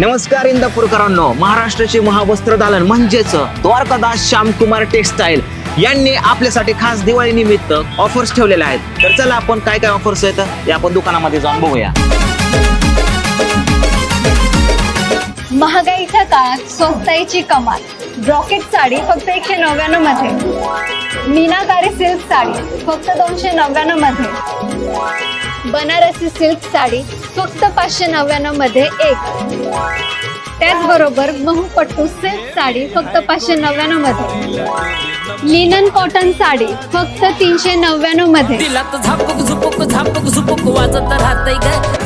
नमस्कार इंदापूरकरांनो. महाराष्ट्राचे महावस्त्रदालन म्हणजेच द्वारकादास श्यामकुमार टेक्सटाईल यांनी आपल्यासाठी खास दिवाळी निमित्त ऑफर्स ठेवलेल्या आहेत. तर चला आपण काय काय ऑफर्स आहेत या आपण दुकानामध्ये जाऊन बघूया. महागाईच्या काळात स्वस्ताईची कमाल. ब्रॉकेट साडी फक्त एकशे नव्याण्णवमध्ये. मीनाकारी सिल्क साडी फक्त दोनशे नव्याण्णवमध्ये. बनारसी सिल्क साडी फक्त पाचशे नव्याण्णवमध्ये एक. त्याचबरोबर महू पट्टू सिल्क साडी फक्त पाचशे नव्याण्णवमध्ये. लिनन कॉटन साडी फक्त तीनशे नव्याण्णवमध्ये.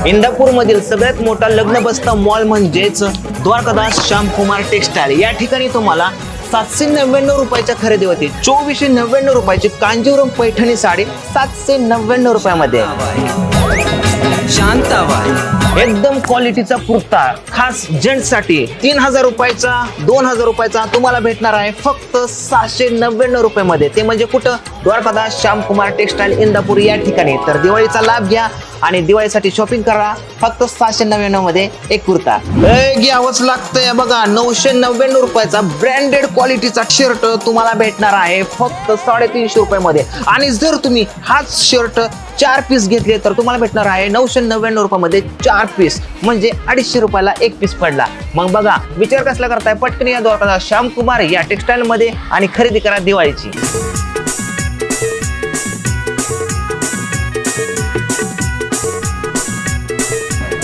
इंदापूर मधील सगळ्यात मोठा लग्न बसता मॉल म्हणजेच द्वारकादास श्यामकुमार टेक्सटाईल. या ठिकाणी तुम्हाला सातशे नव्याण्णव रुपयाच्या खरेदीवरती चोवीसशे नव्याण्णव रुपयाची कांजीवरम पैठणी साडी सातशे नव्याण्णव रुपयामध्ये. शांताबाई. एकदम क्वालिटीचा कुर्ता खास जेंट्ससाठी तीन हजार रुपयाचा दोन हजार रुपयाचा तुम्हाला भेटणार आहे फक्त सहाशे नव्याण्णव रुपयामध्ये. ते म्हणजे कुठं? द्वारकादास श्यामकुमार टेक्सटाईल इंदापूर या ठिकाणी. तर दिवाळीचा लाभ घ्या आणि दिवाळीसाठी शॉपिंग करा. फक्त सहाशे नव्याण्णवमध्ये एक कुर्ता. घ्यावंच लागतंय बघा. नऊशे नव्याण्णव रुपयाचा ब्रँडेड क्वालिटीचा शर्ट तुम्हाला भेटणार आहे फक्त साडेतीनशे रुपयामध्ये. आणि जर तुम्ही हाच शर्ट चार पीस घेतले तर तुम्हाला भेटणार आहे नऊशे नव्याण्णव रुपयामध्ये चार पीस म्हणजे अडीचशे रुपयाला एक पीस पडला. मग बघा विचार कसला करताय? पटकन या द्वारका श्यामकुमार या टेक्सटाईल मध्ये आणि खरेदी करा दिवाळीची.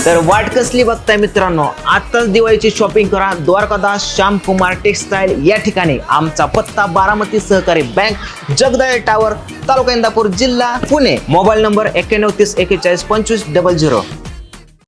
तर वाट कसली बघताय मित्रांनो? आताच दिवाळीची शॉपिंग करा. द्वारकादास श्यामकुमार टेक्सटाईल या ठिकाणी आमचा पत्ता बारामती सहकारी बँक जगदाळे टावर तालुका इंदापूर जिल्हा पुणे. मोबाईल नंबर एक्क्याण्णव तीस एकेचाळीस पंचवीस डबल झिरो